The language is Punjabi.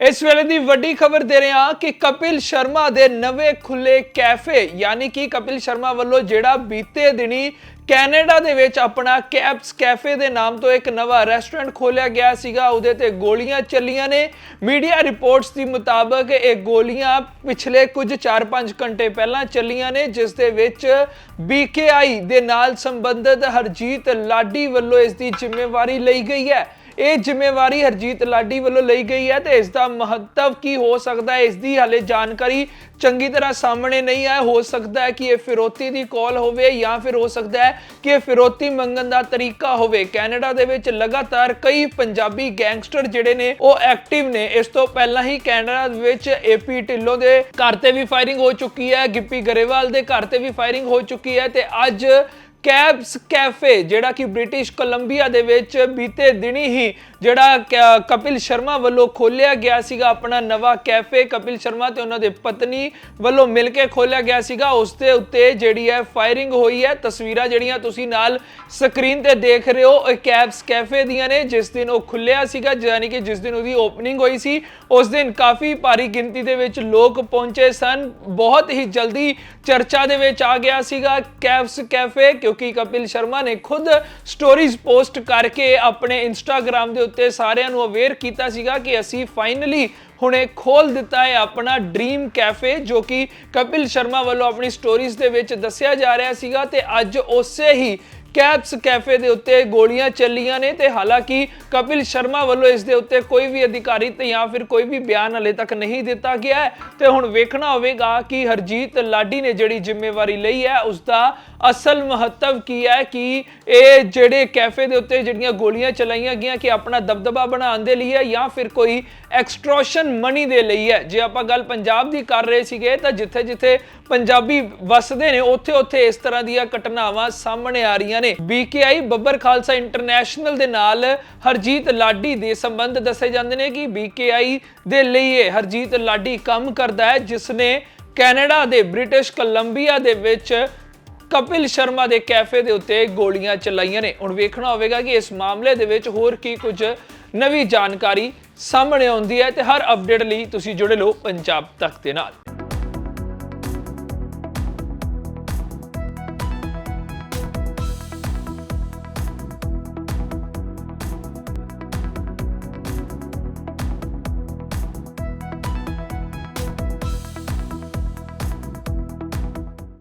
ਇਸ ਵੇਲੇ ਦੀ ਵੱਡੀ ਖਬਰ ਦੇ ਰਹੇ ਹਾਂ ਕਿ ਕਪਿਲ ਸ਼ਰਮਾ ਦੇ ਨਵੇਂ ਖੁੱਲੇ ਕੈਫੇ, ਯਾਨੀ ਕਿ ਕਪਿਲ ਸ਼ਰਮਾ ਵੱਲੋਂ ਜਿਹੜਾ ਬੀਤੇ ਦਿਨੀ ਕੈਨੇਡਾ ਦੇ ਵਿੱਚ ਆਪਣਾ ਕੈਪਸ ਕੈਫੇ ਦੇ ਨਾਮ ਤੋਂ ਇੱਕ ਨਵਾਂ ਰੈਸਟੋਰੈਂਟ ਖੋਲਿਆ ਗਿਆ ਸੀਗਾ, ਉਹਦੇ ਤੇ ਗੋਲੀਆਂ ਚੱਲੀਆਂ ਨੇ। ਮੀਡੀਆ ਰਿਪੋਰਟਸ ਦੀ ਮੁਤਾਬਕ ਇਹ ਗੋਲੀਆਂ ਪਿਛਲੇ ਕੁਝ 4-5 ਘੰਟੇ ਪਹਿਲਾਂ ਚੱਲੀਆਂ ਨੇ, ਜਿਸ ਦੇ ਵਿੱਚ BKI ਦੇ ਨਾਲ ਸੰਬੰਧਿਤ ਹਰਜੀਤ ਲਾਡੀ ਵੱਲੋਂ ਇਸ ਦੀ ਜ਼ਿੰਮੇਵਾਰੀ ਲਈ ਗਈ ਹੈ। ਇਹ ਜ਼ਿੰਮੇਵਾਰੀ ਹਰਜੀਤ ਲਾਡੀ ਵੱਲੋਂ ਲਈ ਗਈ ਹੈ ਤੇ ਇਸ ਦਾ ਮਹੱਤਵ ਕੀ ਹੋ ਸਕਦਾ ਹੈ? ਇਸ ਦੀ ਹਾਲੇ ਜਾਣਕਾਰੀ ਚੰਗੀ ਤਰ੍ਹਾਂ ਸਾਹਮਣੇ ਨਹੀਂ ਆਇਆ। ਹੋ ਸਕਦਾ ਹੈ ਕਿ ਇਹ ਫਿਰੋਤੀ ਦੀ ਕਾਲ ਹੋਵੇ ਜਾਂ ਫਿਰ ਹੋ ਸਕਦਾ ਹੈ ਕਿ ਇਹ ਫਿਰੋਤੀ ਮੰਗਣ ਦਾ ਤਰੀਕਾ ਹੋਵੇ। ਕੈਨੇਡਾ ਦੇ ਵਿੱਚ ਲਗਾਤਾਰ ਕਈ ਪੰਜਾਬੀ ਗੈਂਗਸਟਰ ਜਿਹੜੇ ਨੇ, ਉਹ ਐਕਟਿਵ ਨੇ। ਇਸ ਤੋਂ ਪਹਿਲਾਂ ਹੀ ਕੈਨੇਡਾ ਦੇ ਵਿੱਚ ਏਪੀ ਢਿੱਲੋਂ ਦੇ ਘਰ ਤੇ ਵੀ ਫਾਇਰਿੰਗ ਹੋ ਚੁੱਕੀ ਹੈ। ਗਿੱਪੀ ਗਰੇਵਾਲ ਦੇ ਘਰ ਤੇ ਵੀ ਫਾਇਰਿੰਗ ਹੋ ਚੁੱਕੀ ਹੈ ਤੇ ਅੱਜ ਕੈਬਸ ਕੈਫੇ ਜਿਹੜਾ ਕਿ ਬ੍ਰਿਟਿਸ਼ ਕੋਲੰਬੀਆ ਦੇ ਵਿੱਚ ਬੀਤੇ ਦਿਨੀ ਹੀ ਜਿਹੜਾ ਕ- ਕਪਿਲ ਸ਼ਰਮਾ ਵੱਲੋਂ ਖੋਲਿਆ ਗਿਆ ਸੀਗਾ ਆਪਣਾ ਨਵਾਂ ਕੈਫੇ, ਕਪਿਲ ਸ਼ਰਮਾ ਤੇ ਉਹਨਾਂ ਦੇ ਪਤਨੀ ਵੱਲੋਂ ਮਿਲ ਕੇ ਖੋਲਿਆ ਗਿਆ ਸੀਗਾ। ਉਸ ਦੇ ਉੱਤੇ ਜਿਹੜੀ ਹੈ ਫਾਇਰਿੰਗ ਹੋਈ ਹੈ। ਤਸਵੀਰਾਂ ਜਿਹੜੀਆਂ ਤੁਸੀਂ ਨਾਲ ਸਕਰੀਨ ਤੇ ਦੇਖ ਰਹੇ ਹੋ, ਇਹ ਕੈਬਸ ਕੈਫੇ ਦੀਆਂ ਨੇ। ਜਿਸ ਦਿਨ ਉਹ ਖੁੱਲਿਆ ਸੀਗਾ, ਯਾਨੀ ਕਿ ਜਿਸ ਦਿਨ ਉਹਦੀ ਓਪਨਿੰਗ ਹੋਈ ਸੀ, ਉਸ ਦਿਨ ਕਾਫੀ ਭਾਰੀ ਗਿਣਤੀ ਦੇ ਵਿੱਚ ਲੋਕ ਪਹੁੰਚੇ ਸਨ। ਬਹੁਤ ਹੀ ਜਲਦੀ ਚਰਚਾ ਦੇ ਵਿੱਚ ਆ ਗਿਆ ਸੀਗਾ ਕੈਬਸ ਕੈਫੇ, ਕਿਉਂਕਿ ਕਪਿਲ ਸ਼ਰਮਾ ਨੇ ਖੁਦ ਸਟੋਰੀਜ਼ ਪੋਸਟ ਕਰਕੇ ਆਪਣੇ ਇੰਸਟਾਗ੍ਰam ਦੇ ਉੱਤੇ ਸਾਰਿਆਂ ਨੂੰ ਅਵੇਅਰ ਕੀਤਾ ਸੀਗਾ ਕਿ ਅਸੀਂ ਫਾਈਨਲੀ ਹੁਣੇ ਖੋਲ ਦਿੱਤਾ ਹੈ ਆਪਣਾ ਡ੍ਰੀਮ ਕੈਫੇ ਜੋ ਕਿ ਕਪਿਲ ਸ਼ਰਮਾ ਵੱਲੋਂ ਆਪਣੀ ਸਟੋਰੀਜ਼ ਦੇ ਵਿੱਚ ਦੱਸਿਆ ਜਾ ਰਿਹਾ ਸੀਗਾ ਤੇ ਅੱਜ ਉਸੇ ਹੀ ਕੈਪਸ ਕੈਫੇ ਦੇ ਉੱਤੇ ਗੋਲੀਆਂ ਚੱਲੀਆਂ ਨੇ ਤੇ ਹਾਲਾਂਕਿ ਕਪਿਲ ਸ਼ਰਮਾ ਵੱਲੋਂ ਇਸ ਦੇ ਉੱਤੇ ਕੋਈ ਵੀ ਅਧਿਕਾਰੀ ਤੇ ਜਾਂ ਫਿਰ ਕੋਈ ਵੀ ਬਿਆਨ ਹਲੇ ਤੱਕ ਨਹੀਂ ਦਿੱਤਾ ਗਿਆ ਹੈ। ਤੇ ਹੁਣ ਵੇਖਣਾ ਹੋਵੇਗਾ ਕਿ ਹਰਜੀਤ ਲਾਡੀ ਨੇ ਜਿਹੜੀ ਜ਼ਿੰਮੇਵਾਰੀ ਲਈ ਹੈ ਉਸ ਦਾ ਅਸਲ ਮਹੱਤਵ ਕੀ ਹੈ ਕਿ ਇਹ ਜਿਹੜੇ ਕੈਫੇ ਦੇ ਉੱਤੇ ਜਿਹੜੀਆਂ ਗੋਲੀਆਂ ਚਲਾਈਆਂ ਗਈਆਂ ਕਿ ਆਪਣਾ ਦਬਦਬਾ ਬਣਾਉਣ ਦੇ ਲਈ ਹੈ ਜਾਂ ਫਿਰ ਕੋਈ ਐਕਸਟ੍ਰੋਸ਼ਨ ਮਨੀ ਦੇ ਲਈ ਹੈ। ਜੇ ਆਪਾਂ ਗੱਲ ਪੰਜਾਬ ਦੀ ਕਰ ਰਹੇ ਸੀਗੇ ਤਾਂ ਜਿੱਥੇ ਜਿੱਥੇ ਪੰਜਾਬੀ ਵਸਦੇ ਨੇ ਉੱਥੇ ਉੱਥੇ ਇਸ ਤਰ੍ਹਾਂ ਦੀਆਂ ਘਟਨਾਵਾਂ ਸਾਹਮਣੇ ਆ ਰਹੀਆਂ ਨੇ। BKI ਬੱਬਰ ਖਾਲਸਾ ਇੰਟਰਨੈਸ਼ਨਲ ਦੇ ਨਾਲ ਹਰਜੀਤ ਲਾਡੀ ਦੇ ਸੰਬੰਧ ਦੱਸੇ ਜਾਂਦੇ ਨੇ ਕਿ BKI ਦੇ ਲਈ ਇਹ ਹਰਜੀਤ ਲਾਡੀ ਕੰਮ ਕਰਦਾ ਹੈ, ਜਿਸ ਨੇ ਕੈਨੇਡਾ ਦੇ ਬ੍ਰਿਟਿਸ਼ ਕੋਲੰਬੀਆ ਦੇ ਵਿੱਚ ਕਪਿਲ ਸ਼ਰਮਾ ਦੇ ਕੈਫੇ ਦੇ ਉੱਤੇ ਗੋਲੀਆਂ ਚਲਾਈਆਂ ਨੇ। ਹੁਣ ਵੇਖਣਾ ਹੋਵੇਗਾ ਕਿ ਇਸ ਮਾਮਲੇ ਦੇ ਵਿੱਚ ਹੋਰ ਕੀ ਕੁਝ ਨਵੀਂ ਜਾਣਕਾਰੀ ਸਾਹਮਣੇ ਆਉਂਦੀ ਹੈ ਤੇ ਹਰ ਅਪਡੇਟ ਲਈ ਤੁਸੀਂ ਜੁੜੇ ਰਹੋ ਪੰਜਾਬ ਤੱਕ ਦੇ ਨਾਲ।